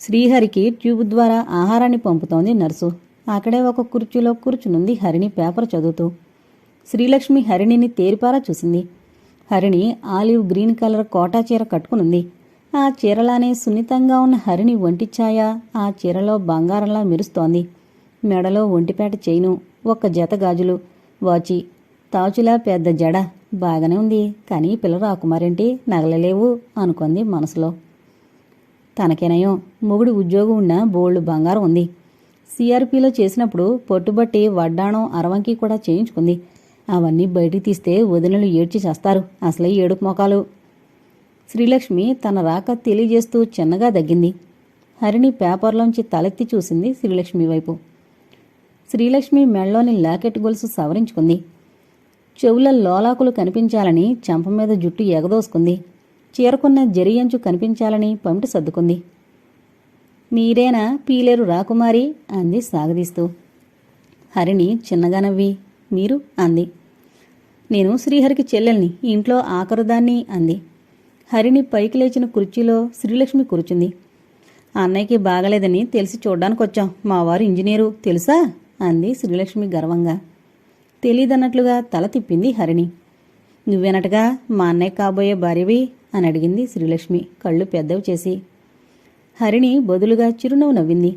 శ్రీహరికి ట్యూబ్ ద్వారా ఆహారాన్ని పంపుతోంది నర్సు. అక్కడే ఒక కుర్చీలో కూర్చునుంది హరిణి పేపర్ చదువుతూ. శ్రీలక్ష్మి హరిణిని తేరిపారా చూసింది. Harini olive green colour Kota చీర కట్టుకునుంది. ఆ చీరలానే సున్నితంగా ఉన్న హరిణి ఒంటి ఛాయ ఆ చీరలో బంగారంలా మెరుస్తోంది. మెడలో ఒంటిపేట చేయిను ఒక్క జత గాజులు. వాచి తాచులా పెద్ద జడ. బాగానే ఉంది కానీ పిల్ల రాకుమారేంటి నగలలేవు అనుకుంది మనసులో. తనకేనయం మొగుడు ఉద్యోగం ఉన్న బోల్డ్ బంగారం ఉంది. సిఆర్పిలో చేసినప్పుడు పొట్టుబట్టి వడ్డాణం అరవంకి కూడా చేయించుకుంది. అవన్నీ బయటికి తీస్తే వదినలు ఏడ్చి చేస్తారు. అసలే ఏడుపు మొఖాలు శ్రీలక్ష్మి తన రాక తెలియజేస్తూ చిన్నగా దగ్గింది. హరిణి పేపర్లోంచి తలెత్తి చూసింది శ్రీలక్ష్మి వైపు. శ్రీలక్ష్మి మెళ్ళలోని లాకెట్ గొలుసు సవరించుకుంది. చెవుల లోలాకులు కనిపించాలని చెంప మీద జుట్టు ఎగదోసుకుంది. చీరకున్న జరియంచు కనిపించాలని పమిటి సర్దుకుంది. మీరేనా పీలేరు రాకుమారి? అంది సాగదీస్తూ. హరిణి చిన్నగా నవ్వి మీరు? అంది. నేను శ్రీహరికి చెల్లెల్ని ఇంట్లో ఆఖరుదాన్ని అంది. హరిణి పైకి లేచిన కుర్చీలో శ్రీలక్ష్మి కూర్చుంది. అన్నయ్యకి బాగలేదని తెలిసి చూడ్డానికి వచ్చాం మా వారు ఇంజనీరు తెలుసా? అంది శ్రీలక్ష్మి గర్వంగా. తెలీదన్నట్లుగా తల తిప్పింది హరిణి నువ్వెనటగా? మా అన్నయ్య కాబోయే భార్యవి? అని అడిగింది శ్రీలక్ష్మి. కళ్ళు పెద్దవి చేసి. హరిణి బదులుగా చిరునవ్వు నవ్వింది.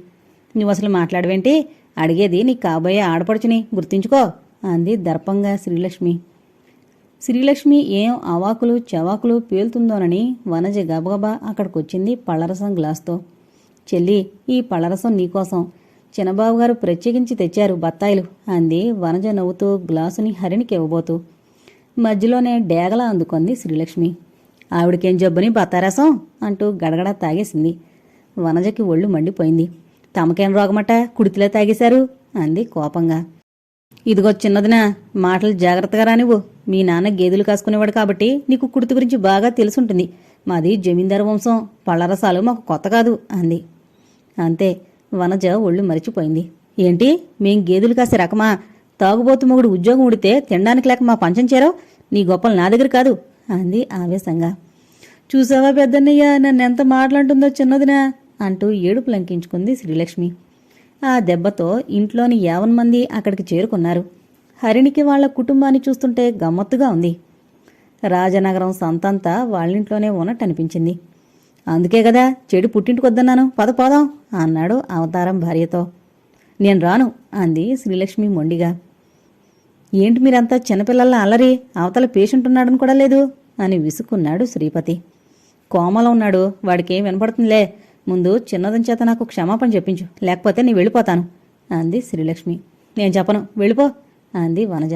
నువ్వు అసలు మాట్లాడవేంటి? అడిగేది నీ కాబోయే ఆడపడుచుని గుర్తించుకో అంది దర్పంగా శ్రీలక్ష్మి. శ్రీలక్ష్మి ఏం అవాకులు చవాకులు పేలుతుందోనని వనజ గబగబా అక్కడికొచ్చింది పళ్ళరసం గ్లాస్తో. చెల్లి ఈ పళ్ళరసం నీకోసం. చిన్నబాబు గారు ప్రత్యేకించి తెచ్చారు బత్తాయిలు అంది వనజ నవ్వుతూ గ్లాసుని హరిణికి ఇవ్వబోతూ. మధ్యలోనే డేగలా అందుకుంది శ్రీలక్ష్మి. ఆవిడకేం జబ్బుని బత్తారసం అంటూ గడగడ తాగేసింది. వనజకి ఒళ్ళు మండిపోయింది. తమకేం రోగమట? కుడితిలో తాగేశారు అంది కోపంగా. ఇదిగో చిన్నదినా మాటలు జాగ్రత్తగా రానివ్వు. మీ నాన్న గేదెలు కాసుకునేవాడు కాబట్టి నీకు కుడితి గురించి బాగా తెలుసుంటుంది. మాది జమీందారు వంశం పళ్ళరసాలు మాకు కొత్త కాదు అంది. అంతే వనజ ఒళ్ళు మరిచిపోయింది. ఏంటి? మేం గేదెలు కాసే రకమా? తాగుబోతు మొగుడు ఉద్యోగం ఉడితే తినడానికి లేక మా పంచం చేరావు? నీ గొప్పలు నా దగ్గర కాదు అంది ఆవేశంగా. చూసావా పెద్దన్నయ్య? నన్నెంత మాట్లాడుతుందో చిన్నదినా? అంటూ ఏడుపు లంకించుకుంది శ్రీలక్ష్మి. ఆ దెబ్బతో ఇంట్లోని యావన్ మంది అక్కడికి చేరుకున్నారు. హరిణికి వాళ్ళ కుటుంబాన్ని చూస్తుంటే గమ్మత్తుగా ఉంది. రాజనగరం సంతంతా వాళ్ళింట్లోనే ఉన్నట్టు అనిపించింది అందుకే కదా చెడు పుట్టింటికొద్దన్నాను. పద పోదాం అన్నాడు అవతారం భార్యతో. నేను రాను అంది శ్రీలక్ష్మి మొండిగా. ఏంటి మీరంతా చిన్నపిల్లల అల్లరి? అవతల పేషెంట్ ఉన్నాడని కూడా లేదు. అని విసుక్కున్నాడు శ్రీపతి. కోమలో ఉన్నాడు వాడికేం వినపడుతుందిలే. ముందు చిన్నదని చేత నాకు క్షమాపణ చెప్పించు లేకపోతే నీ వెళ్ళిపోతాను అంది శ్రీలక్ష్మి. నేను చెప్పను వెళ్ళిపో అంది వనజ.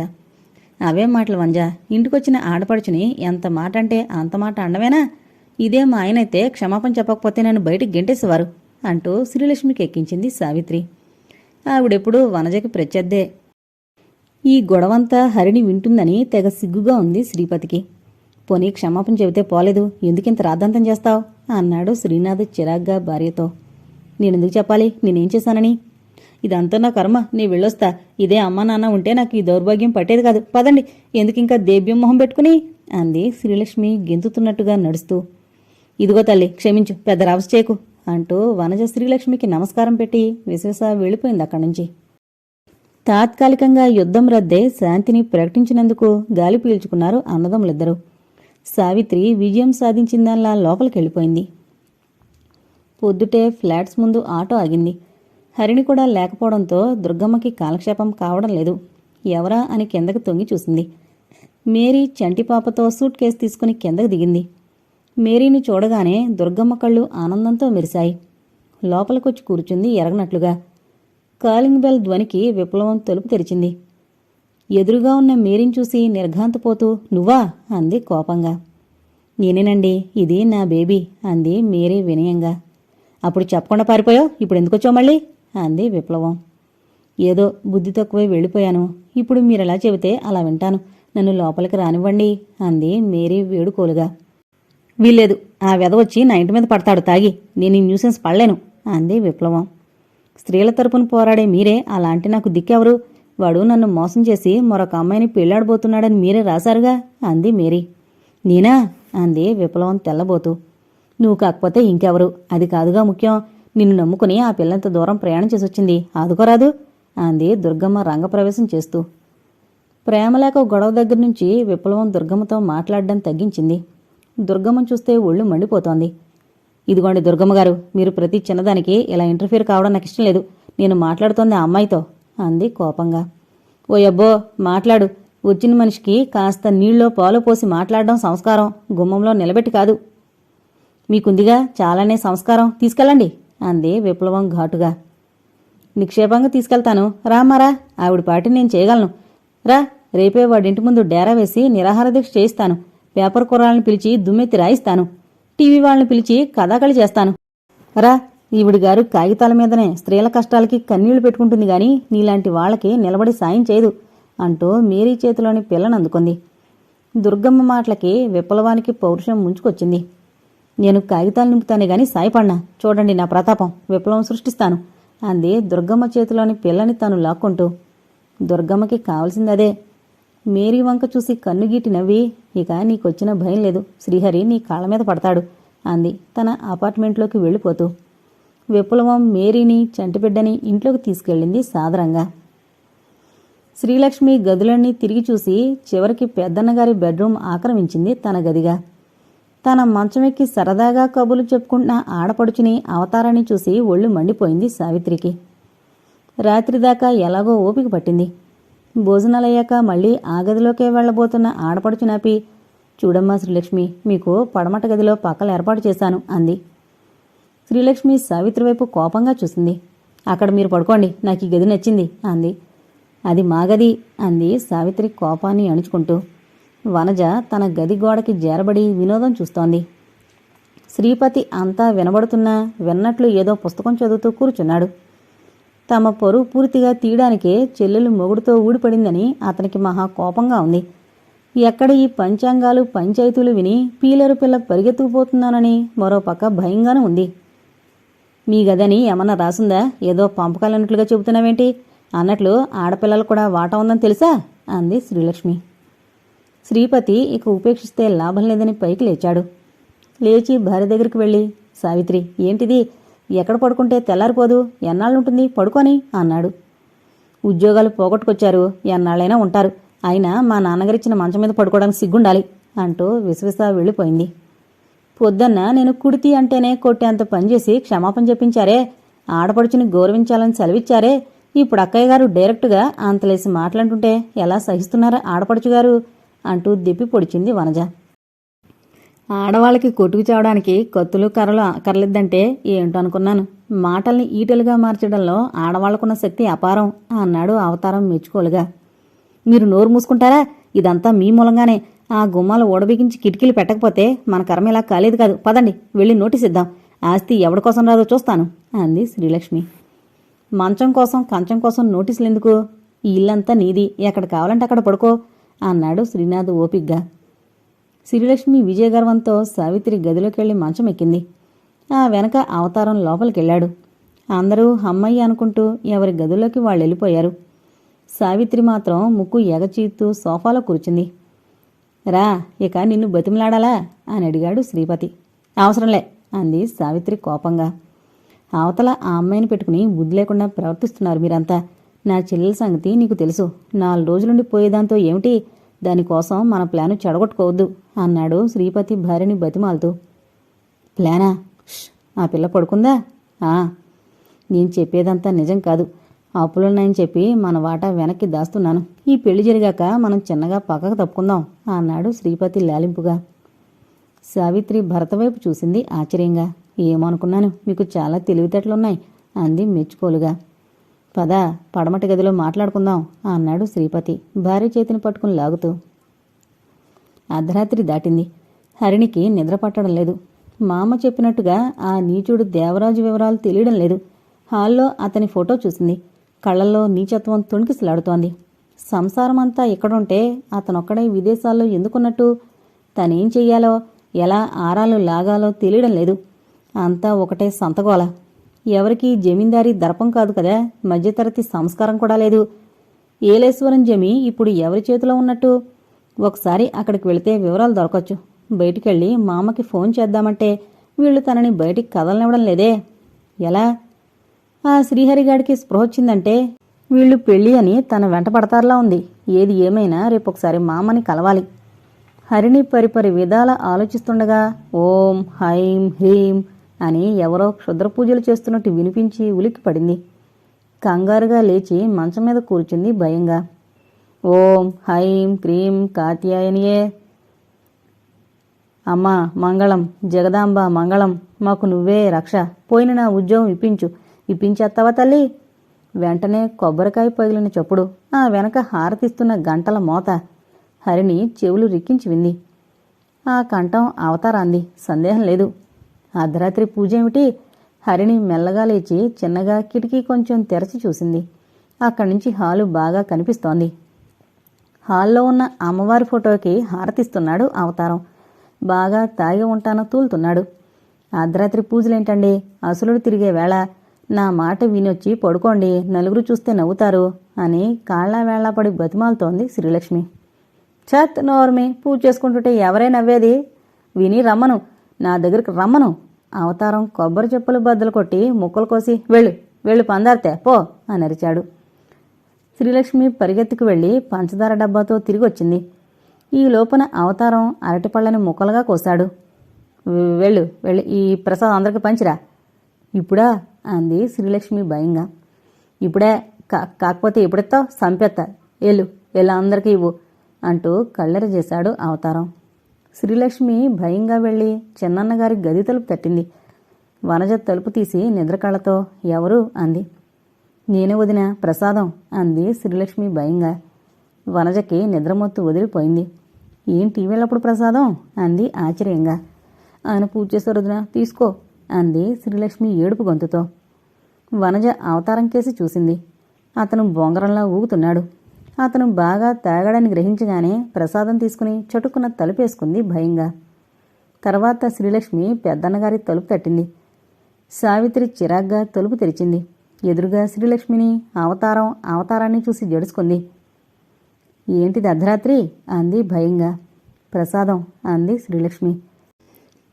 అవేం మాటలు వనజ? ఇంటికొచ్చిన ఆడపడుచుని ఎంత మాట అంటే అంత మాట అండవేనా ఇదే మా ఆయనైతే క్షమాపణ చెప్పకపోతే నన్ను బయటికి గెంటేసేవారు అంటూ శ్రీలక్ష్మికి ఎక్కించింది సావిత్రి. ఆవిడెప్పుడు వనజకి ప్రత్యర్థే. ఈ గొడవంతా హరిణి వింటుందని తెగ సిగ్గుగా ఉంది శ్రీపతికి. పోనీ క్షమాపణ చెబితే పోలేదు. ఎందుకింత రాద్ధాంతం చేస్తావు? అన్నాడు శ్రీనాథ్ చిరాగ్గా భార్యతో. నేనెందుకు చెప్పాలి? నేనేం చేశానని? ఇదంతా నా కర్మ. నీ వెళ్ళొస్తా. ఇదే అమ్మా నాన్న ఉంటే నాకు ఈ దౌర్భాగ్యం పట్టేది కాదు. పదండి. ఎందుకు ఇంకా దేవ్యం మొహం పెట్టుకుని? అంది శ్రీలక్ష్మి గెంతుతున్నట్టుగా నడుస్తూ. ఇదిగో తల్లి క్షమించు. పెద్ద రావస్ చేయకు అంటూ వనజ శ్రీలక్ష్మికి నమస్కారం పెట్టి విశ్వస వెళ్ళిపోయింది అక్కడి నుంచి. తాత్కాలికంగా యుద్ధం రద్దే శాంతిని ప్రకటించినందుకు గాలి పీల్చుకున్నారు అన్నదమ్ములిద్దరూ. సావిత్రి విజయం సాధించిందల్లా లోపలికెళ్ళిపోయింది. పొద్దుటే ఫ్లాట్స్ ముందు ఆటో ఆగింది. హరిణి కూడా లేకపోవడంతో దుర్గమ్మకి కాలక్షేపం కావడం లేదు. ఎవరా అని కిందకు తొంగి చూసింది. మేరీ చంటిపాపతో సూట్ కేసు తీసుకుని కిందకు దిగింది. మేరీని చూడగానే దుర్గమ్మ కళ్ళు ఆనందంతో మెరిశాయి. లోపలికొచ్చి కూర్చుంది ఎరగనట్లుగా. కాలింగ్ బెల్ ధ్వనికి విప్లవం తలుపు తెరిచింది. ఎదురుగా ఉన్న మేరీని చూసి నిర్ఘాంతపోతూ నువ్వా? అంది కోపంగా. నేనేనండి ఇది నా బేబీ అంది మేరీ వినయంగా. అప్పుడు చెప్పకుండా పారిపోయావు? ఇప్పుడు ఎందుకొచ్చావు మళ్ళీ? అంది విప్లవం. ఏదో బుద్ధి తక్కువై వెళ్ళిపోయాను. ఇప్పుడు మీరెలా చెబితే అలా వింటాను. నన్ను లోపలికి రానివ్వండి అంది మేరీ వేడుకోలుగా. వీల్లేదు ఆ వెధ వచ్చి నా ఇంటి మీద పడతాడు తాగి. నేను ఈ న్యూసెన్స్ పడలేను అంది విప్లవం. స్త్రీల తరపున పోరాడే మీరే అలాంటి నాకు దిక్కెవరు? వాడు నన్ను మోసం చేసి మరొక అమ్మాయిని పెళ్ళాడబోతున్నాడని మీరే రాశారుగా? అంది మేరీ. నేనా? అంది విప్లవం తెల్లబోతూ. నువ్వు కాకపోతే ఇంకెవరు? అది కాదుగా ముఖ్యం. నిన్ను నమ్ముకుని ఆ పిల్లంత దూరం ప్రయాణం చేసి వచ్చింది ఆదుకోరాదు అంది దుర్గమ్మ రంగప్రవేశం చేస్తూ. ప్రేమలేక గొడవ దగ్గర నుంచి విప్లవం దుర్గమ్మతో మాట్లాడడం తగ్గించింది. దుర్గమ్మను చూస్తే ఒళ్ళు మండిపోతోంది. ఇదిగోండి దుర్గమ్మ గారు మీరు ప్రతి చిన్నదానికి ఇలా ఇంటర్ఫీర్ కావడం నాకు ఇష్టం లేదు. నేను మాట్లాడుతోంది ఆ అమ్మాయితో. అంది కోపంగా. ఓయబ్బో మాట్లాడు. వచ్చిన మనిషికి కాస్త నీళ్ళలో పాలు పోసి మాట్లాడడం సంస్కారం గుమ్మంలో నిలబెట్టి కాదు. మీకుందిగా చాలానే సంస్కారం. తీసుకెళ్ళండి అంది విప్లవం ఘాటుగా. నిక్షేపంగా తీసుకెళ్తాను. రామారా ఆవిడ పాటి నేను చేయగలను. రా రేపే వాడింటి ముందు డేరా వేసి నిరాహార దీక్ష చేయిస్తాను. పేపర్ కుర్రాళ్ళని పిలిచి దుమ్మెత్తి రాయిస్తాను. టీవీ వాళ్ళని పిలిచి కథాకళి చేస్తాను. రా ఈవిడి గారు కాగితాల మీదనే స్త్రీల కష్టాలకి కన్నీళ్ళు పెట్టుకుంటుంది గాని నీలాంటి వాళ్ళకి నిలబడి సాయం చేయదు అంటూ మేరీ చేతిలోని పిల్లను అందుకుంది. దుర్గమ్మ మాటలకి విప్లవానికి పౌరుషం ముంచుకొచ్చింది. నేను కాగితాలు నింపుతానే గాని సాయపడినా? చూడండి నా ప్రతాపం విప్లవం సృష్టిస్తాను అంది దుర్గమ్మ చేతిలోని పిల్లని తాను లాక్కుంటూ. దుర్గమ్మకి కావలసింది అదే. మేరీ వంక చూసి కన్నుగీటి నవ్వి ఇక నీకొచ్చిన భయం లేదు శ్రీహరి నీ కాళ్ళ మీద పడతాడు అంది తన అపార్ట్మెంట్లోకి వెళ్ళిపోతూ. విప్లవం మేరీని చంటిబిడ్డని ఇంట్లోకి తీసుకెళ్ళింది సాదరంగా శ్రీలక్ష్మి గదులన్నీ తిరిగి చూసి చివరికి పెద్దన్నగారి బెడ్రూమ్ ఆక్రమించింది తన గదిగా. తన మంచమెక్కి సరదాగా కబులు చెప్పుకుంటున్న ఆడపడుచుని అవతారాన్ని చూసి ఒళ్ళు మండిపోయింది సావిత్రికి. రాత్రిదాకా ఎలాగో ఓపిక పట్టింది. భోజనాలయ్యాక మళ్ళీ ఆ గదిలోకే వెళ్ళబోతున్న ఆడపడుచునాపి చూడమ్మా శ్రీలక్ష్మి మీకు పడమట గదిలో పక్కలు ఏర్పాటు చేశాను అంది. శ్రీలక్ష్మి సావిత్రి వైపు కోపంగా చూసింది. అక్కడ మీరు పడుకోండి నాకు ఈ గది నచ్చింది అంది. అది మా గది అంది సావిత్రి కోపాన్ని అణుచుకుంటూ. వనజ తన గది గోడకి చేరబడి వినోదం చూస్తోంది. శ్రీపతి అంతా వినబడుతున్నా విన్నట్లు ఏదో పుస్తకం చదువుతూ కూర్చున్నాడు. తమ పరువు పూర్తిగా తీయడానికే చెల్లెలు మొగుడుతో ఊడిపడిందని అతనికి మహా కోపంగా ఉంది. ఎక్కడ ఈ పంచాంగాలు పంచాయతీలు విని పీలరు పిల్ల పరిగెత్తుకుపోతున్నానని మరో పక్క భయంగానూ ఉంది. మీ గదని ఏమన్నా రాసుందా? ఏదో పంపకాలన్నట్లుగా చెబుతున్నావేంటి? అన్నట్లు ఆడపిల్లలు కూడా వాటా ఉందని తెలుసా? అంది శ్రీలక్ష్మి. శ్రీపతి ఇక ఉపేక్షిస్తే లాభం లేదని పైకి లేచాడు. లేచి భార్య దగ్గరికి వెళ్ళి సావిత్రి ఏంటిది? ఎక్కడ పడుకుంటే తెల్లారిపోదు? ఎన్నాళ్ళుంటుంది? పడుకొని? అన్నాడు. ఉద్యోగాలు పోగొట్టుకొచ్చారు. ఎన్నాళ్ళైనా ఉంటారు. అయినా మా నాన్నగారిచ్చిన మంచం మీద పడుకోవడానికి సిగ్గుండాలి అంటూ విసవిస వెళ్ళిపోయింది. పొద్దున్న నేను కుడితి అంటేనే కొట్టేంత పనిచేసి క్షమాపణ చెప్పించారే. ఆడపడుచుని గౌరవించాలని సెలవిచ్చారే. ఇప్పుడు అక్కయ్య గారు డైరెక్ట్గా అంతలేసి మాట్లాడుతుంటే ఎలా సహిస్తున్నారా ఆడపడుచు గారు? అంటూ దిప్పి పొడిచింది వనజ. ఆడవాళ్ళకి కొట్టుకు చావడానికి కత్తులు కర్రలు అక్కర్లేదంటే ఏంటో అనుకున్నాను. మాటల్ని ఈటలుగా మార్చడంలో ఆడవాళ్ళకున్న శక్తి అపారం అన్నాడు అవతారం మెచ్చుకోలుగా. మీరు నోరు మూసుకుంటారా? ఇదంతా మీ మూలంగానే. ఆ గుమ్మాలు ఓడబిగించి కిటికీలు పెట్టకపోతే మన కర్మ ఇలా కాలేదు కాదు. పదండి వెళ్ళి నోటీస్ ఇద్దాం. ఆస్తి ఎవడి కోసం రాదో చూస్తాను అంది శ్రీలక్ష్మి. మంచం కోసం కంచం కోసం నోటీసులు ఎందుకు? ఈ ఇల్లంతా నీది ఎక్కడ కావాలంటే అక్కడ పడుకో అన్నాడు శ్రీనాథ్ ఓపిగ్గా. శ్రీలక్ష్మి విజయగర్వంతో సావిత్రి గదిలోకి వెళ్ళి మంచం ఎక్కింది. ఆ వెనక అవతారం లోపలికెళ్ళాడు అందరూ హమ్మయ్య అనుకుంటూ ఎవరి గదిలోకి వాళ్ళు వెళ్ళిపోయారు. సావిత్రి మాత్రం ముక్కు ఎగచీత్తూ సోఫాలో కూర్చుంది. రా ఇక నిన్ను బతిమలాడాలా? అని అడిగాడు శ్రీపతి. అవసరంలే అంది సావిత్రి కోపంగా. అవతల ఆ అమ్మాయిని పెట్టుకుని బుద్ధి లేకుండా ప్రవర్తిస్తున్నారు మీరంతా. నా చెల్లెల సంగతి నీకు తెలుసు. నాలుగు రోజులుండి పోయేదాంతో ఏమిటి? దానికోసం మన ప్లాను చెడగొట్టుకోవద్దు అన్నాడు శ్రీపతి భార్యని బతిమాలుతూ. ప్లానా? ఆ పిల్ల పడుకుందా? నేను చెప్పేదంతా నిజం కాదు. అప్పులున్నాయని చెప్పి మన వాటా వెనక్కి దాస్తున్నాను. ఈ పెళ్ళి జరిగాక మనం చిన్నగా పక్కకు తప్పుకుందాం అన్నాడు శ్రీపతి లాలింపుగా. సావిత్రి భరత వైపు చూసింది ఆశ్చర్యంగా. ఏమనుకున్నాను? మీకు చాలా తెలివితేటలున్నాయి అంది మెచ్చుకోలుగా. పద పడమటి గదిలో మాట్లాడుకుందాం అన్నాడు శ్రీపతి భార్య చేతిని పట్టుకుని లాగుతూ. అర్ధరాత్రి దాటింది. హరిణికి నిద్ర పట్టడం లేదు. మామ చెప్పినట్టుగా ఆ నీచుడు దేవరాజు వివరాలు తెలియడం లేదు. హాల్లో అతని ఫోటో చూసింది. కళ్ళల్లో నీచత్వం తొణికిసలాడుతోంది. సంసారమంతా ఇక్కడుంటే అతనొక్కడే విదేశాల్లో ఎందుకున్నట్టు? తనేం చెయ్యాలో ఎలా ఆరాలు లాగాలో తెలియడం లేదు. అంతా ఒకటే సంతగోల. ఎవరికి జమీందారీ దర్పం కాదు కదా మధ్యతరగతి సంస్కారం కూడా లేదు. ఏలేశ్వరం జమి ఇప్పుడు ఎవరి చేతిలో ఉన్నట్టు? ఒకసారి అక్కడికి వెళితే వివరాలు దొరకొచ్చు. బయటికెళ్ళి మామకి ఫోన్ చేద్దామంటే వీళ్ళు తనని బయటికి కదలనివ్వడం లేదే. ఎలా? ఆ శ్రీహరిగాడికి స్పృహ వచ్చిందంటే వీళ్ళు పెళ్ళి అని తన వెంట పడతారులా ఉంది. ఏది ఏమైనా రేపొకసారి మామని కలవాలి. హరిణి పరిపరి విధాల ఆలోచిస్తుండగా ఓం హైం హ్రీం అని ఎవరో క్షుద్ర పూజలు చేస్తున్నట్టు వినిపించి ఉలిక్కి పడింది. కంగారుగా లేచి మంచం మీద కూర్చుంది భయంగా. ఓం హైం క్రీం కాత్యాయనియే. అమ్మా మంగళం జగదాంబ మంగళం మాకు నువ్వే రక్ష. పోయిన నా ఉద్యోగం ఇప్పించు. ఇప్పించేస్తావా తల్లి? వెంటనే కొబ్బరికాయ పగిలిన చప్పుడు. ఆ వెనక హారతిస్తున్న గంటల మోత. హరిని చెవులు రిక్కించి వింది. ఆ కంఠం అవతారాంది. సందేహం లేదు. అర్ధరాత్రి పూజ ఏమిటి హరిణి మెల్లగా లేచి చిన్నగా కిటికీ కొంచెం తెరచి చూసింది. అక్కడి నుంచి హాలు బాగా కనిపిస్తోంది. హాల్లో ఉన్న అమ్మవారి ఫోటోకి హారతిస్తున్నాడు అవతారం. బాగా తాగి ఉంటానో తూలుతున్నాడు. అర్ధరాత్రి పూజలేంటండి? అసులుడు తిరిగే వేళ. నా మాట వినొచ్చి పడుకోండి నలుగురు చూస్తే నవ్వుతారు అని కాళ్ళ వేళ్ళాపడి బతిమాలుతోంది శ్రీలక్ష్మి. చత్ నోర్మి పూజ చేసుకుంటుంటే ఎవరే నవ్వేది? విని రమ్మను నా దగ్గరికి రమ్మను. అవతారం కొబ్బరి చెప్పులు బద్దలు కొట్టి ముక్కలు కోసి వెళ్ళు వెళ్ళు పందార్తే పో అని అరిచాడు. శ్రీలక్ష్మి పరిగెత్తుకు వెళ్ళి పంచదార డబ్బాతో తిరిగి వచ్చింది ఈ లోపల అవతారం అరటిపళ్ళని ముక్కలుగా కోశాడు వెళ్ళు వెళ్ళు వెళ్ళి ఈ ప్రసాదం అందరికి పంచిరా. ఇప్పుడా? అంది శ్రీలక్ష్మి భయంగా. ఇప్పుడే కా- కాకపోతే ఇప్పుడెత్తో సంపెత్త. ఎల్లు ఎల్లు అందరికీ ఇవ్వు అంటూ కళ్ళెర చేశాడు అవతారం. శ్రీలక్ష్మి భయంగా వెళ్ళి చిన్నన్నగారి గది తలుపు తట్టింది. వనజ తలుపు తీసి నిద్రకళ్ళతో ఎవరు? అంది. నేనే వదిన ప్రసాదం అంది శ్రీలక్ష్మి భయంగా. వనజకి నిద్రమొత్తు వదిలిపోయింది. ఏంటి వెళ్ళప్పుడు ప్రసాదం? అంది ఆశ్చర్యంగా. ఆయన పూజ చేశారు వదిన తీసుకో అంది శ్రీలక్ష్మి ఏడుపు గొంతుతో. వనజ అవతారం కేసి చూసింది. అతను బొంగరంలా ఊగుతున్నాడు. అతను బాగా తాగాడని గ్రహించగానే ప్రసాదం తీసుకుని చటుక్కున తలుపేసుకుంది భయంగా. తర్వాత శ్రీలక్ష్మి పెద్దన్నగారి తలుపు తట్టింది. సావిత్రి చిరాగ్గా తలుపు తెరిచింది. ఎదురుగా శ్రీలక్ష్మిని అవతారం అవతారాన్ని చూసి జడుచుకుంది. ఏంటిది అర్ధరాత్రి అంది భయంగా. ప్రసాదం అంది శ్రీలక్ష్మి.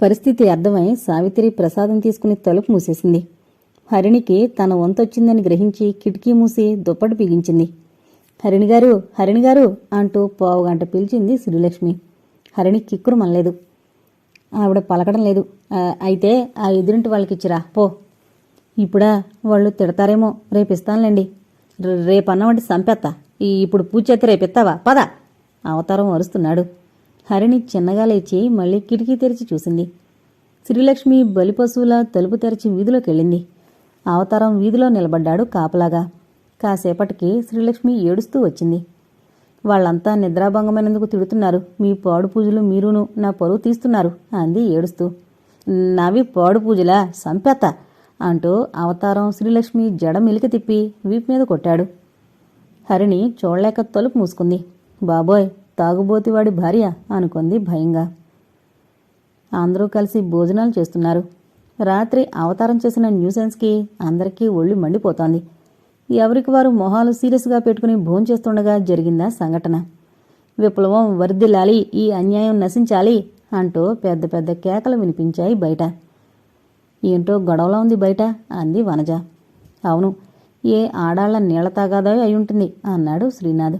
పరిస్థితి అర్థమై సావిత్రి ప్రసాదం తీసుకుని తలుపు మూసేసింది. హరిణికి తన వంతొచ్చిందని గ్రహించి కిటికీ మూసి దుప్పటి బిగించింది. హరిణి గారు హరిణి గారు అంటూ పావుగంట పిలిచింది శ్రీలక్ష్మి హరిణి కిక్కురు మనలేదు. ఆవిడ పలకడం లేదు. అయితే ఆ ఎదురింటి వాళ్ళకిచ్చిరా పో. ఇప్పుడా వాళ్ళు తిడతారేమో రేపు ఇస్తానులేండి రేపన్నవంటి సంపెత్తా. ఈ ఇప్పుడు పూజ చేస్తే పద. అవతారం అరుస్తున్నాడు. హరిణి చిన్నగా లేచి మళ్ళీ కిటికీ తెరిచి చూసింది. శ్రీలక్ష్మి బలిపశువుల తలుపు తెరిచి వీధిలోకి వెళ్ళింది. అవతారం వీధిలో నిలబడ్డాడు కాపలాగా. కాసేపటికి శ్రీలక్ష్మి ఏడుస్తూ వచ్చింది. వాళ్ళంతా నిద్రాభంగమైనందుకు తిడుతున్నారు. మీ పాడు పూజలు మీరును నా పరువు తీస్తున్నారు అంది ఏడుస్తూ. నావి పాడు పూజలా? సంపెత్త అంటూ అవతారం శ్రీలక్ష్మి జడ మిలికి తిప్పి వీపు మీద కొట్టాడు. హరిణి చూడలేక తలుపు మూసుకుంది. బాబోయ్ తాగుబోతివాడి భార్య అనుకుంది భయంగా. అందరూ కలిసి భోజనాలు చేస్తున్నారు. రాత్రి అవతారం చేసిన న్యూసెన్స్కి అందరికీ ఒళ్ళు మండిపోతోంది. ఎవరికి వారు మొహాలు సీరియస్గా పెట్టుకుని భోంచేస్తుండగా జరిగిందా సంఘటన. విప్లవం వర్ధిల్లాలి ఈ అన్యాయం నశించాలి అంటూ పెద్ద పెద్ద కేకలు వినిపించాయి బయట. ఏంటో గొడవలా ఉంది బయట అంది వనజ. అవును ఏ ఆడాళ్ళ నీళ్ళ తాగాదో అయి ఉంటుంది అన్నాడు శ్రీనాథ్.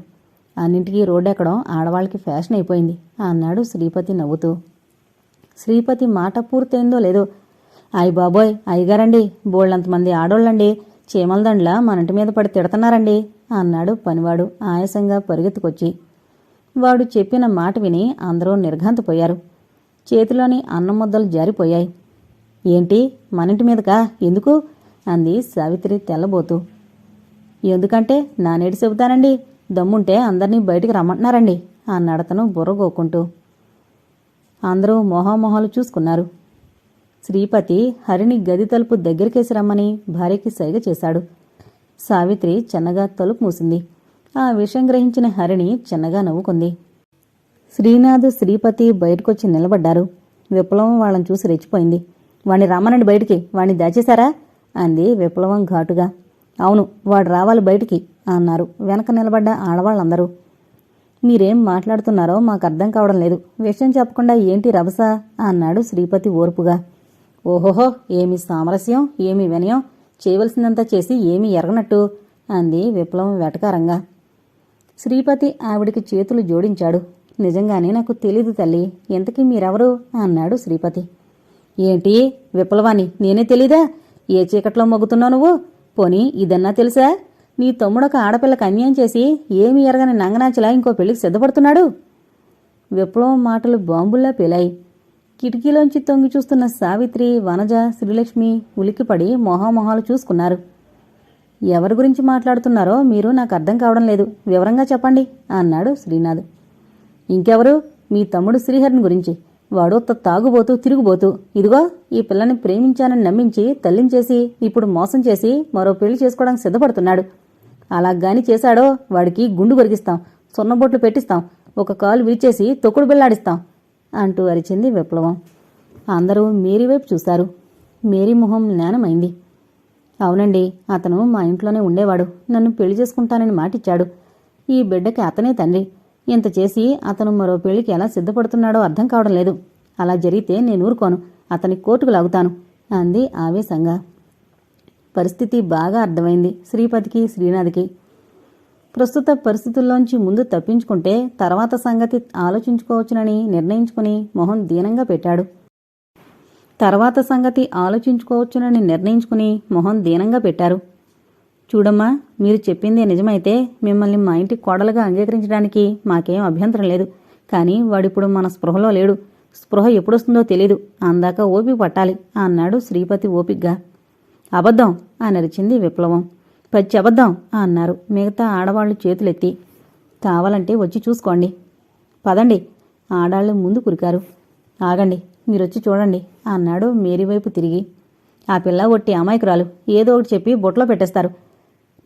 అన్నింటికీ రోడ్డెక్కడం ఆడవాళ్ళకి ఫ్యాషన్ అయిపోయింది అన్నాడు శ్రీపతి నవ్వుతూ. శ్రీపతి మాట పూర్తయిందో లేదో అయ్య బాబోయ్ అయ్యగారండి బోళ్ళంతమంది ఆడోళ్ళండి చీమలదండ్ల మన ఇంటి మీద పడి తిడతన్నారండి అన్నాడు పనివాడు ఆయాసంగా పరిగెత్తుకొచ్చి. వాడు చెప్పిన మాట విని అందరూ నిర్ఘాంతపోయారు. చేతిలోని అన్నం ముద్దలు జారిపోయాయి. ఏంటి మనింటి మీదకా? ఎందుకు? అంది సావిత్రి తెల్లబోతూ. ఎందుకంటే నానేటి చెబుతానండి దమ్ముంటే అందరినీ బయటికి రమ్మంటున్నారండి అన్నాడతను బుర్రగోకుంటూ. అందరూ మొహామొహాలు చూసుకున్నారు. శ్రీపతి హరిని గది తలుపు దగ్గరికేసి రమ్మని భార్యకి సైగ చేశాడు. సావిత్రి చిన్నగా తలుపు మూసింది. ఆ విషయం గ్రహించిన హరిణి చిన్నగా నవ్వుకుంది. శ్రీనాథ్ శ్రీపతి బయటకొచ్చి నిలబడ్డారు. విప్లవం వాళ్ళని చూసి రెచ్చిపోయింది. వాణ్ణి రమ్మనండి బయటికి. వాణ్ణి దాచేశారా? అంది విప్లవం ఘాటుగా. అవును వాడు రావాలి బయటికి అన్నారు. వెనక నిలబడ్డ ఆడవాళ్ళందరూ. మీరేం మాట్లాడుతున్నారో మాకు అర్థం కావడం లేదు. విషయం చెప్పకుండా ఏంటి రభస? అన్నాడు శ్రీపతి ఓర్పుగా. ఓహోహో ఏమి సామరస్యం ఏమి వినయం? చేయవలసిందంతా చేసి ఏమీ ఎరగనట్టు? అంది విప్లవం వెటకారంగా. శ్రీపతి ఆవిడికి చేతులు జోడించాడు. నిజంగానే నాకు తెలీదు తల్లి ఇంతకీ మీరెవరు? అన్నాడు శ్రీపతి. ఏంటి విప్లవాన్ని నేనే తెలీదా? ఏ చీకట్లో మొగ్గుతున్నావు నువ్వు? పోనీ ఇదన్నా తెలుసా? నీ తమ్ముడొక ఆడపిల్లకి అన్యాయం చేసి ఏమి ఎరగని నంగనాచిలా ఇంకో పెళ్ళికి సిద్ధపడుతున్నాడు? విప్లవం మాటలు బాంబుల్లా పేలాయి. కిటికీలోంచి తొంగి చూస్తున్న సావిత్రి వనజ శ్రీలక్ష్మి ఉలిక్కిపడి మొహామొహాలు చూసుకున్నారు. ఎవరి గురించి మాట్లాడుతున్నారో మీరు నాకు అర్థం కావడం లేదు. వివరంగా చెప్పండి అన్నాడు శ్రీనాథ్. ఇంకెవరు? మీ తమ్ముడు శ్రీహరిని గురించి. వాడు త- తాగుబోతూ తిరుగుబోతూ. ఇదిగో ఈ పిల్లని ప్రేమించానని నమ్మించి తల్లించేసి ఇప్పుడు మోసం చేసి మరో పెళ్ళి చేసుకోవడానికి సిద్ధపడుతున్నాడు. అలాగాని చేశాడో వాడికి గుండు కొరిగిస్తాం సున్నబొట్లు పెట్టిస్తాం. ఒక కాలు విరిచేసి తొక్కుడు బిల్లాడిస్తాం అంటూ అరిచింది విప్లవం. అందరూ మేరీ వైపు చూశారు. మేరీ మొహం జ్ఞానమైంది అవునండి అతను మా ఇంట్లోనే ఉండేవాడు. నన్ను పెళ్ళి చేసుకుంటానని మాటిచ్చాడు. ఈ బిడ్డకి అతనే తండ్రి. ఇంత చేసి అతను మరో పెళ్ళికి ఎలా సిద్ధపడుతున్నాడో అర్థం కావడం లేదు. అలా జరిగితే నేను ఊరుకోను. అతని కోర్టుకు లాగుతాను అంది ఆవేశంగా. పరిస్థితి బాగా అర్థమైంది శ్రీపతికి శ్రీనాథ్కి. ప్రస్తుత పరిస్థితుల్లోంచి ముందు తప్పించుకుంటే తర్వాత సంగతి ఆలోచించుకోవచ్చునని నిర్ణయించుకుని మొహం దీనంగా పెట్టాడు. తర్వాత సంగతి ఆలోచించుకోవచ్చునని నిర్ణయించుకుని మొహం దీనంగా పెట్టారు. చూడమ్మా మీరు చెప్పింది నిజమైతే మిమ్మల్ని మా ఇంటి కోడలుగా అంగీకరించడానికి మాకేం అభ్యంతరం లేదు. కానీ వాడిప్పుడు మన స్పృహలో లేడు. స్పృహ ఎప్పుడొస్తుందో తెలీదు. అందాక ఓపిక పట్టాలి అన్నాడు శ్రీపతి ఓపిగ్గా. అబద్ధం అని అరిచింది విప్లవం. పది చెబద్దాం అన్నారు. మిగతా ఆడవాళ్ళు చేతులెత్తి కావాలంటే వచ్చి చూసుకోండి. పదండి. ఆడాళ్ళు ముందు కురికారు. ఆగండి. మీరొచ్చి చూడండి అన్నాడు మేరీ వైపు తిరిగి. ఆ పిల్ల ఒట్టి అమాయకురాలు. ఏదో ఒకటి చెప్పి బొట్లో పెట్టేస్తారు.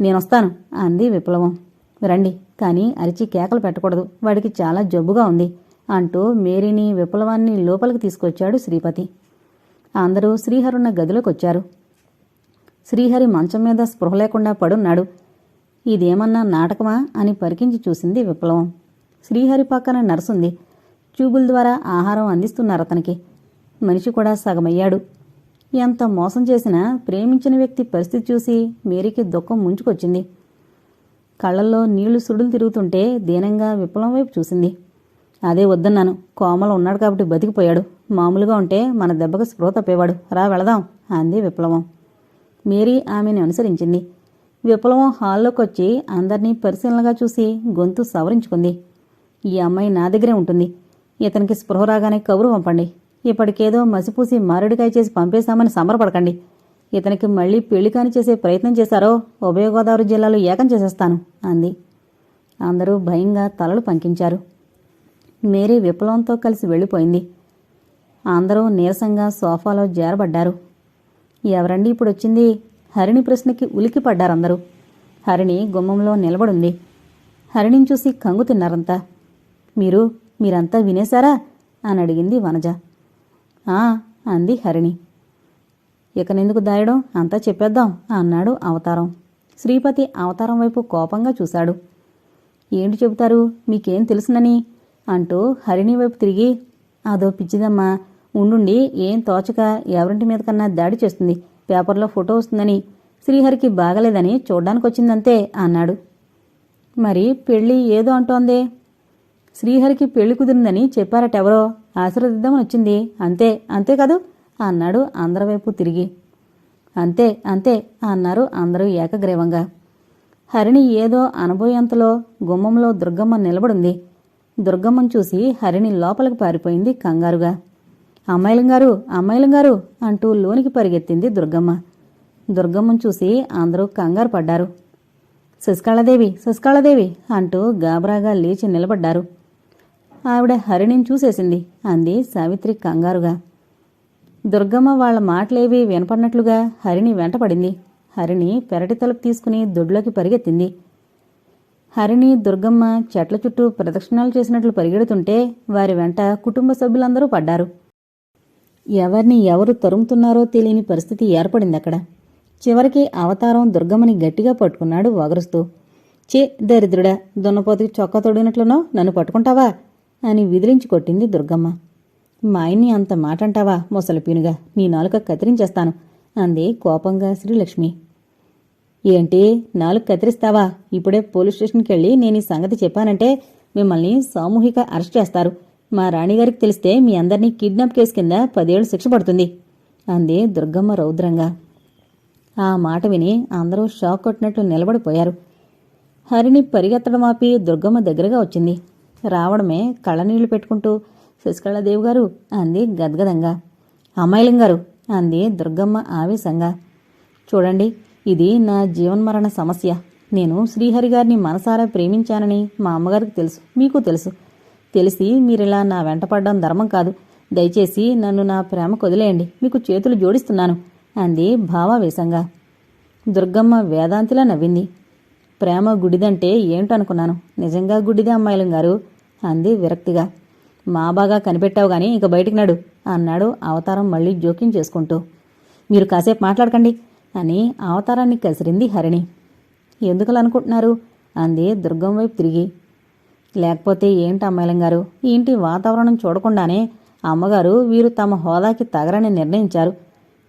నేనొస్తాను అంది విప్లవం. రండి. కానీ అరిచి కేకలు పెట్టకూడదు. వాడికి చాలా జబ్బుగా ఉంది అంటూ మేరీని విప్లవాన్ని లోపలికి తీసుకొచ్చాడు శ్రీపతి. అందరూ శ్రీహరున్న గదిలోకి వచ్చారు శ్రీహరి మంచం మీద స్పృహ లేకుండా పడున్నాడు. ఇదేమన్నా నాటకమా అని పరికించి చూసింది విప్లవం. శ్రీహరి పక్కన నర్సుంది ట్యూబుల ద్వారా ఆహారం అందిస్తున్నారు అతనికి. మనిషి కూడా సగమయ్యాడు. ఎంత మోసం చేసినా ప్రేమించిన వ్యక్తి పరిస్థితి చూసి మేరీకి దుఃఖం ముంచుకొచ్చింది. కళ్ళల్లో నీళ్ళు సుడులు తిరుగుతుంటే దీనంగా విప్లవం వైపు చూసింది. అదే వద్దన్నాను. కోమల ఉన్నాడు కాబట్టి బతికిపోయాడు. మామూలుగా ఉంటే మన దెబ్బకు స్పృహ తప్పేవాడు. రా వెళదాం అంది విప్లవం. మేరీ ఆమెను అనుసరించింది. విప్లవం హాల్లోకి వచ్చి అందర్నీ పరిశీలనగా చూసి గొంతు సవరించుకుంది. ఈ అమ్మాయి నా దగ్గరే ఉంటుంది. ఇతనికి స్పృహ రాగానే కబురు పంపండి. ఇప్పటికేదో మసిపూసి మారేడుకాయ చేసి పంపేశామని సంబరపడకండి. ఇతనికి మళ్ళీ పెళ్ళి కాని చేసే ప్రయత్నం చేశారో ఉభయ గోదావరి జిల్లాలో ఏకం చేసేస్తాను అంది. అందరూ భయంగా తలలు పంకించారు. మేరీ విప్లవంతో కలిసి వెళ్ళిపోయింది. అందరూ నీరసంగా సోఫాలో జారబడ్డారు. ఎవరండి ఇప్పుడు వచ్చింది హరిణి ప్రశ్నకి ఉలికి పడ్డారందరూ హరిణి గుమ్మంలో నిలబడుంది. హరిణిని చూసి కంగు తిన్నారంతా. మీరు మీరంతా వినేశారా? అని అడిగింది వనజ. ఆ అంది హరిణి. ఇకనెందుకు దాయడం? అంతా చెప్పేద్దాం అన్నాడు అవతారం. శ్రీపతి అవతారం వైపు కోపంగా చూశాడు. ఏంటి చెబుతారు? మీకేం తెలుసునని? అంటూ హరిణి వైపు తిరిగి అదో పిచ్చిదమ్మా ఉండుండి ఏం తోచక ఎవరింటి మీద కన్నా దాడి చేస్తుంది? పేపర్లో ఫోటో వస్తుందని. శ్రీహరికి బాగలేదని చూడ్డానికి వచ్చిందంతే అన్నాడు. మరి పెళ్ళి ఏదో అంటోందే? శ్రీహరికి పెళ్ళి కుదిరిందని చెప్పారట ఎవరో ఆశీర్వదిద్దామని వచ్చింది అంతే అంతే కాదు? అన్నాడు అందరి వైపు తిరిగి. అంతే అంతే అన్నారు అందరూ ఏకగ్రీవంగా. హరిణి ఏదో అనబోయేంతలో గుమ్మంలో దుర్గమ్మ నిలబడింది. దుర్గమ్మను చూసి హరిణి లోపలికి పారిపోయింది కంగారుగా. అమ్మాయిలం గారు అమ్మాయిలం గారు అంటూ లోనికి పరిగెత్తింది దుర్గమ్మ. దుర్గమ్మను చూసి అందరూ కంగారు పడ్డారు. శశికళాదేవి శశికళాదేవి అంటూ గాబరాగా లేచి నిలబడ్డారు. ఆవిడ హరిణిని చూసేసింది అంది సావిత్రి కంగారుగా. దుర్గమ్మ వాళ్ళ మాటలేవి వినపడినట్లుగా హరిణి వెంటపడింది. హరిణి పెరటి తలుపు తీసుకుని దొడ్లోకి పరిగెత్తింది. హరిణి దుర్గమ్మ చెట్ల చుట్టూ ప్రదక్షిణాలు చేసినట్లు పరిగెడుతుంటే వారి వెంట కుటుంబ సభ్యులందరూ పడ్డారు. ఎవరిని ఎవరు తరుముతున్నారో తెలియని పరిస్థితి ఏర్పడింది అక్కడ. చివరికి అవతారం దుర్గమ్మని గట్టిగా పట్టుకున్నాడు వగరుస్తూ. చే దరిద్రుడా దున్నపోతికి చొక్కా తొడినట్లునో నన్ను పట్టుకుంటావా? అని విదిలించి కొట్టింది దుర్గమ్మ. మా ఆయన్ని అంత మాట అంటావా మొసలి నీ నాలుక కత్తిరించేస్తాను అంది కోపంగా శ్రీలక్ష్మి. ఏంటి నాలుగు కత్తిరిస్తావా? ఇప్పుడే పోలీస్ స్టేషన్కి వెళ్ళి నేను ఈ సంగతి చెప్పానంటే మిమ్మల్ని సామూహిక అరెస్ట్ చేస్తారు. మా రాణిగారికి తెలిస్తే మీ అందరినీ కిడ్నాప్ కేసు కింద పదేళ్ళు శిక్ష పడుతుంది అంది దుర్గమ్మ రౌద్రంగా. ఆ మాట విని అందరూ షాక్ కొట్టినట్లు నిలబడిపోయారు. హరిని పరిగెత్తడం ఆపి దుర్గమ్మ దగ్గరగా వచ్చింది. రావడమే కళ్ళనీళ్ళు పెట్టుకుంటూ శశికళాదేవి గారు అంది గద్గదంగా. అమ్మాయిలం గారు అంది దుర్గమ్మ ఆవేశంగా. చూడండి ఇది నా జీవన్మరణ సమస్య. నేను శ్రీహరి గారిని మనసారా ప్రేమించానని మా అమ్మగారికి తెలుసు మీకు తెలుసు. తెలిసి మీరిలా నా వెంటపడడం ధర్మం కాదు. దయచేసి నన్ను నా ప్రేమకు వదిలేయండి. మీకు చేతులు జోడిస్తున్నాను అంది భావావేశంగా. దుర్గమ్మ వేదాంతిలా నవ్వింది. ప్రేమ గుడిదంటే ఏంటనుకున్నాను. నిజంగా గుడిదే అమ్మాయిలం గారు అంది విరక్తిగా. మా బాగా కనిపెట్టావు గాని ఇక బయటికి నడు అన్నాడు అవతారం మళ్ళీ జోక్యం చేసుకుంటూ. మీరు కాసేపు మాట్లాడకండి అని అవతారాన్ని కసిరింది హరిణి. ఎందుకలా అనుకుంటున్నారు? అంది దుర్గం వైపు తిరిగి. లేకపోతే ఏంటి అమ్మాయిలం గారు? ఈ ఇంటి వాతావరణం చూడకుండానే అమ్మగారు వీరు తమ హోదాకి తగరని నిర్ణయించారు.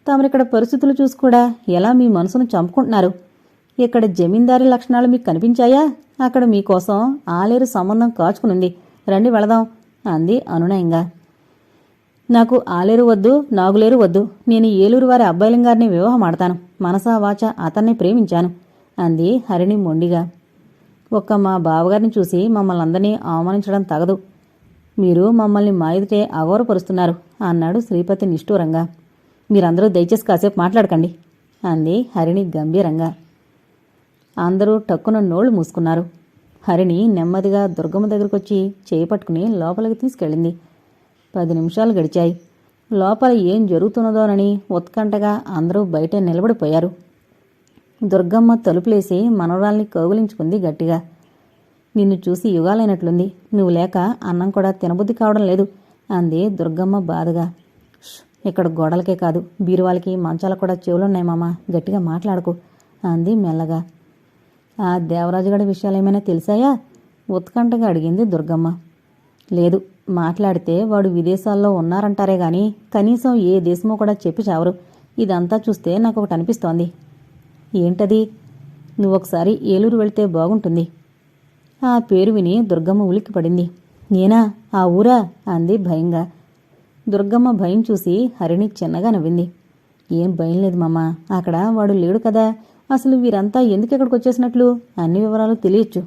తమరిక్కడ పరిస్థితులు చూసి కూడా ఎలా మీ మనసును చంపుకుంటున్నారు? ఇక్కడ జమీందారీ లక్షణాలు మీకు కనిపించాయా? అక్కడ మీకోసం ఆలేరు సంబంధం కాచుకునుంది. రండి వెళదాం అంది అనునయంగా నాకు ఆలేరు వద్దు నాగులేరు వద్దు. నేను ఏలూరు వారి అబ్బాయిలం గారిని వివాహం ఆడతాను. మనసా వాచ అతన్ని ప్రేమించాను అంది హరిణి మొండిగా. ఒక్క మా బావగారిని చూసి మమ్మల్ని అందరినీ అవమానించడం తగదు. మీరు మమ్మల్ని మా ఎదుటే అగౌరపరుస్తున్నారు అన్నాడు శ్రీపతి నిష్ఠూరంగా. మీరందరూ దయచేసి కాసేపు మాట్లాడకండి అంది హరిణి గంభీరంగా. అందరూ టక్కున నోళ్ళు మూసుకున్నారు. హరిణి నెమ్మదిగా దుర్గమ్మ దగ్గరకొచ్చి చేయి పట్టుకుని లోపలికి తీసుకెళ్ళింది. పది నిమిషాలు గడిచాయి. లోపల ఏం జరుగుతున్నదోనని ఉత్కంఠగా అందరూ బయట నిలబడిపోయారు. దుర్గమ్మ తలుపులేసి మనవరాల్ని కౌగులించుకుంది గట్టిగా. నిన్ను చూసి యుగాలైనట్లుంది. నువ్వు లేక అన్నం కూడా తినబుద్ధి కావడం లేదు అంది దుర్గమ్మ బాధగా. ఇక్కడ గోడలకే కాదు బీరువాలకి మంచాలకు కూడా చెవులున్నాయి మామ గట్టిగా మాట్లాడకు అంది మెల్లగా. ఆ దేవరాజుగడి విషయాలేమైనా తెలిసాయా? ఉత్కంఠగా అడిగింది దుర్గమ్మ. లేదు మాట్లాడితే వాడు విదేశాల్లో ఉన్నారంటారే గాని కనీసం ఏ దేశమో కూడా చెప్పి చావరు. ఇదంతా చూస్తే నాకు ఒకటి అనిపిస్తోంది. ఏంటది? నువ్వొకసారి ఏలూరు వెళ్తే బాగుంటుంది. ఆ పేరు విని దుర్గమ్మ ఉలిక్కిపడింది నేనా? ఆ ఊరా? అంది భయంగా. దుర్గమ్మ భయం చూసి హరిణి చిన్నగా నవ్వింది. ఏం భయం లేదు మామ అక్కడ వాడు లేడు కదా. అసలు వీరంతా ఎందుకు ఇక్కడికి వచ్చేసినట్లు? అన్ని వివరాలు తెలియచ్చు.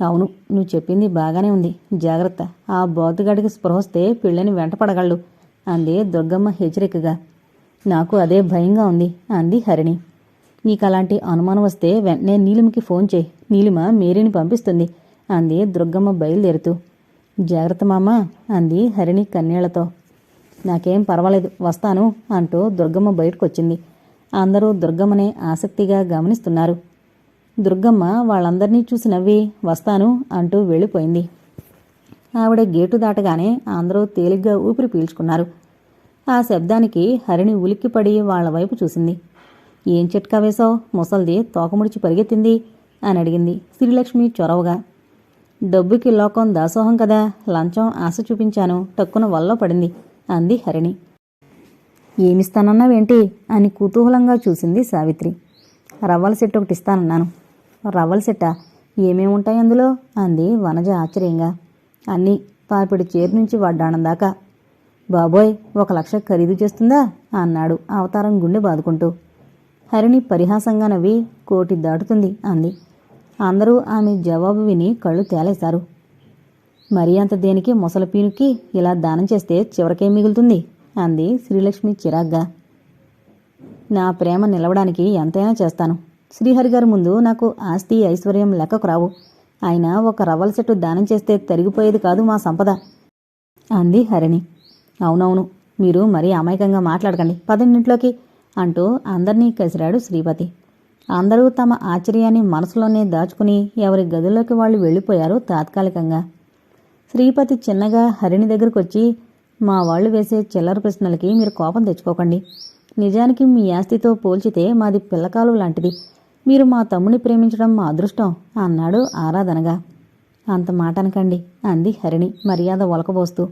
అవును నువ్వు చెప్పింది బాగానే ఉంది. జాగ్రత్త ఆ బోతుగాడికి స్పృహ వస్తే పిల్లని అంది దుర్గమ్మ హెచ్చరికగా. నాకు అదే భయంగా ఉంది అంది హరిణి. నీకు అలాంటి అనుమానం వస్తే వెంటనే నీలిమకి ఫోన్ చేయి. నీలిమ మేరీని పంపిస్తుంది. అంది దుర్గమ్మ బయలుదేరుతూ. జాగ్రత్త మామ అంది హరిణి కన్నీళ్ళతో. నాకేం పర్వాలేదు వస్తాను అంటూ దుర్గమ్మ బయటకొచ్చింది. అందరూ దుర్గమ్మనే ఆసక్తిగా గమనిస్తున్నారు. దుర్గమ్మ వాళ్ళందరినీ చూసి నవ్వి వస్తాను అంటూ వెళ్ళిపోయింది. ఆవిడ గేటు దాటగానే అందరూ తేలిగ్గా ఊపిరి పీల్చుకున్నారు. ఆ శబ్దానికి హరిణి ఉలిక్కిపడి వాళ్ళ వైపు చూసింది. ఏం చిట్కా వేశావు? ముసల్ది తోకముడిచి పరిగెత్తింది అని అడిగింది శ్రీలక్ష్మి చొరవగా. డబ్బుకి లోకం దాసోహం కదా లంచం ఆశ చూపించాను టక్కున వల్ల పడింది అంది హరిణి. ఏమిస్తానన్నావేంటి? అని కుతూహలంగా చూసింది సావిత్రి. రవ్వల సెట్ ఒకటి ఇస్తానన్నాను. రవ్వల సెట్టా? ఏమేమి ఉంటాయి అందులో? అంది వనజ ఆశ్చర్యంగా. అన్నీ. పాపిడి చేరు నుంచి వడ్డాణం దాకా. బాబోయ్ ఒక లక్ష ఖరీదు చేస్తుందా? అన్నాడు అవతారం గుండె బాదుకుంటూ. హరిణి పరిహాసంగా నవ్వి కోటి దాటుతుంది అంది. అందరూ ఆమె జవాబు విని కళ్ళు తేలేశారు. మరి అంత దేనికి ముసలి పీనుకి ఇలా దానం చేస్తే చివరికేం మిగులుతుంది? అంది శ్రీలక్ష్మి చిరాగ్గా. నా ప్రేమ నిలవడానికి ఎంతైనా చేస్తాను. శ్రీహరి గారి ముందు నాకు ఆస్తి ఐశ్వర్యం లెక్కకు రావు. ఆయన ఒక రవ్వల చెట్టు దానం చేస్తే తరిగిపోయేది కాదు మా సంపద అంది హరిణి. అవునవును మీరు మరీ అమాయకంగా మాట్లాడకండి. పదింటింట్లోకి అంటూ అందర్నీ కసిరాడు శ్రీపతి. అందరూ తమ ఆశ్చర్యాన్ని మనసులోనే దాచుకుని ఎవరి గదుల్లోకి వాళ్ళు వెళ్ళిపోయారు తాత్కాలికంగా. శ్రీపతి చిన్నగా హరిణి దగ్గరకు వచ్చి మా వాళ్ళు వేసే చిల్లర ప్రశ్నలకి మీరు కోపం తెచ్చుకోకండి. నిజానికి మీ ఆస్తితో పోల్చితే మాది పిల్లకాలు లాంటిది. మీరు మా తమ్ముని ప్రేమించడం మా అదృష్టం అన్నాడు ఆరాధనగా. అంత మాట అనకండి అంది హరిణి మర్యాద ఒలకబోస్తూ.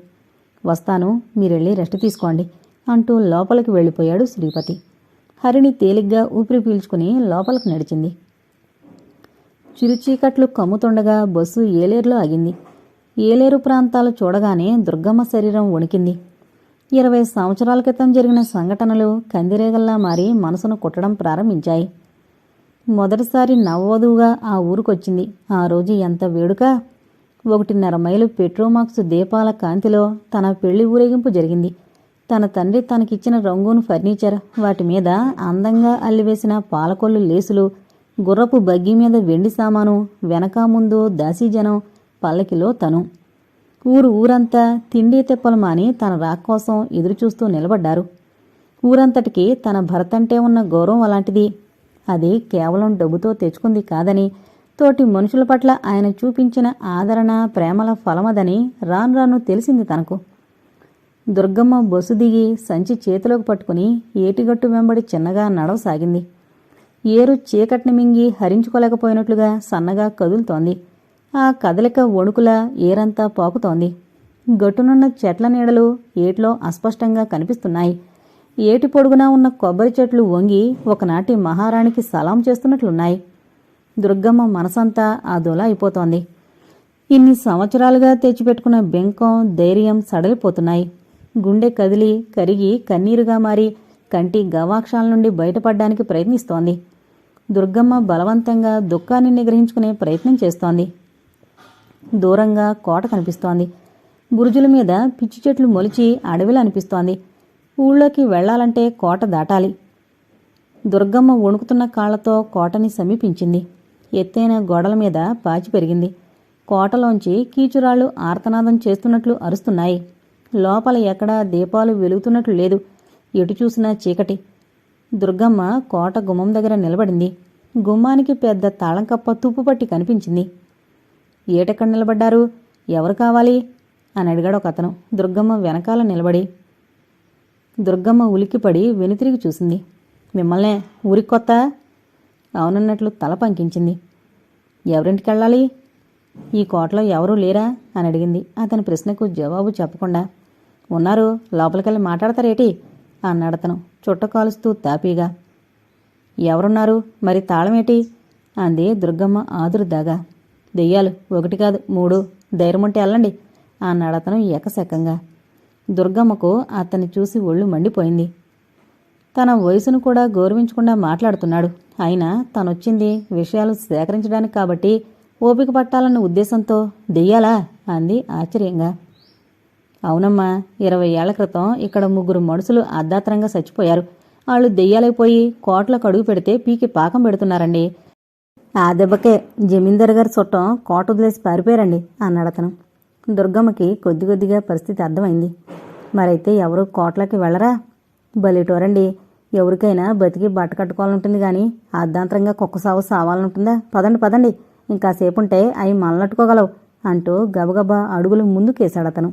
వస్తాను మీరెళ్ళి రెస్ట్ తీసుకోండి అంటూ లోపలికి వెళ్ళిపోయాడు శ్రీపతి. హరిణి తేలిగ్గా ఊపిరి పీల్చుకుని లోపలికి నడిచింది. చిరుచీకట్లు కమ్ముతుండగా బస్సు ఏలేరులో ఆగింది. ఏలేరు ప్రాంతాలు చూడగానే దుర్గమ్మ శరీరం వణికింది. ఇరవై సంవత్సరాల క్రితం జరిగిన సంఘటనలు కందిరేగల్లా మారి మనసును కుట్టడం ప్రారంభించాయి. మొదటిసారి నవవధువుగా ఆ ఊరికొచ్చింది. ఆ రోజు ఎంత వేడుక? ఒకటిన్నర మైలు పెట్రోమాక్స్ దీపాల కాంతిలో తన పెళ్ళి ఊరేగింపు జరిగింది. తన తండ్రి తనకిచ్చిన రంగును ఫర్నిచర్ వాటి మీద అందంగా అల్లివేసిన పాలకొల్లు లేసులు గుర్రపు బగ్గి మీద వెండి సామాను వెనక ముందు దాసీజనం పల్లకిలో తను. ఊరు ఊరంతా తిండి తెప్పలు మాని తన రాక కోసం ఎదురుచూస్తూ నిలబడ్డారు. ఊరంతటికి తన భర్తంటే ఉన్న గౌరవం అలాంటిది. అది కేవలం డబ్బుతో తెచ్చుకుంది కాదని తోటి మనుషుల పట్ల ఆయన చూపించిన ఆదరణ ప్రేమల ఫలమదని రాను రాను తెలిసింది తనకు. దుర్గమ్మ బొసు దిగి సంచి చేతిలోకి పట్టుకుని ఏటిగట్టు వెంబడి చిన్నగా నడవసాగింది ఏరు చీకటిని మింగి హరించుకోలేకపోయినట్లుగా సన్నగా కదులుతోంది. ఆ కదలిక వణుకుల ఏరంతా పాకుతోంది. గట్టునున్న చెట్ల నీడలు ఏట్లో అస్పష్టంగా కనిపిస్తున్నాయి. ఏటి పొడుగునా ఉన్న కొబ్బరి చెట్లు వంగి ఒకనాటి మహారాణికి సలాం చేస్తున్నట్లున్నాయి. దుర్గమ్మ మనసంతా అదోలా అయిపోతోంది. ఇన్ని సంవత్సరాలుగా తెచ్చిపెట్టుకున్న బెంకం ధైర్యం సడలిపోతున్నాయి. గుండె కదిలి కరిగి కన్నీరుగా మారి కంటి గవాక్షాల నుండి బయటపడ్డానికి ప్రయత్నిస్తోంది. దుర్గమ్మ బలవంతంగా దుఃఖాన్ని నిగ్రహించుకునే ప్రయత్నం చేస్తోంది. దూరంగా కోట కనిపిస్తోంది. బురుజుల మీద పిచ్చి చెట్లు మొలిచి అడవిలా అనిపిస్తోంది. ఊళ్ళోకి వెళ్ళాలంటే కోట దాటాలి. దుర్గమ్మ వణుకుతున్న కాళ్ళతో కోటని సమీపించింది. ఎత్తైన గోడల మీద పాచి పెరిగింది. కోటలోంచి కీచురాళ్ళు ఆర్తనాదం చేస్తున్నట్లు అరుస్తున్నాయి. లోపల ఎక్కడా దీపాలు వెలుగుతున్నట్లు లేదు. ఎటు చూసినా చీకటి. దుర్గమ్మ కోట గుమ్మం దగ్గర నిలబడింది. గుమ్మానికి పెద్ద తాళంకప్ప తుప్పుపట్టి కనిపించింది. ఏటెక్కడ నిలబడ్డారు? ఎవరు కావాలి? అని అడిగాడు ఒక అతను దుర్గమ్మ వెనకాల నిలబడి దుర్గమ్మ ఉలిక్కిపడి వెనుతిరిగి చూసింది. మిమ్మల్నే ఊరికి కొత్త? అవునన్నట్లు తల పంకించింది. ఎవరింటికి వెళ్ళాలి ఈ కోటలో ఎవరూ లేరా? అని అడిగింది. అతని ప్రశ్నకు జవాబు చెప్పకుండా ఉన్నారు. లోపలికెళ్ళి మాట్లాడతారేటి? అన్నాడు అతను. చుట్ట కాలుస్తూ తాపీగా. ఎవరున్నారు? మరి తాళమేటి? అంది దుర్గమ్మ ఆదురుదాగా. దెయ్యాలు ఒకటి కాదు మూడు. ధైర్యముంటే వెళ్ళండి అన్నాడతను ఏకశకంగా. దుర్గమ్మకు అతన్ని చూసి ఒళ్ళు మండిపోయింది. తన వయసును కూడా గౌరవించకుండా మాట్లాడుతున్నాడు. అయినా తనొచ్చింది విషయాలు సేకరించడానికి కాబట్టి ఓపిక పట్టాలన్న ఉద్దేశంతో దెయ్యాలా? అంది ఆశ్చర్యంగా. అవునమ్మా ఇరవై ఏళ్ళ క్రితం ఇక్కడ ముగ్గురు మనుషులు అర్ధాత్రంగా చచ్చిపోయారు. వాళ్ళు దెయ్యాలైపోయి కోట్లకు అడుగు పెడితే పీకి పాకం పెడుతున్నారండి. ఆ దెబ్బకే జమీందార్ గారి చుట్టం కోట వదిలేసి పారిపోయారండి అన్నాడు అతను. దుర్గమ్మకి కొద్ది కొద్దిగా పరిస్థితి అర్థమైంది. మరైతే ఎవరు కోట్లకి వెళ్ళరా? బలిటోరండి. ఎవరికైనా బతికి బట్ట కట్టుకోవాలంటుంది కానీ అర్ధాంతరంగా కుక్క సావు సావాలనుంటుందా? పదండి పదండి. ఇంకాసేపుంటే అవి మళ్ళట్టుకోగలవు అంటూ గబగబా అడుగులు ముందుకేశాడు అతను.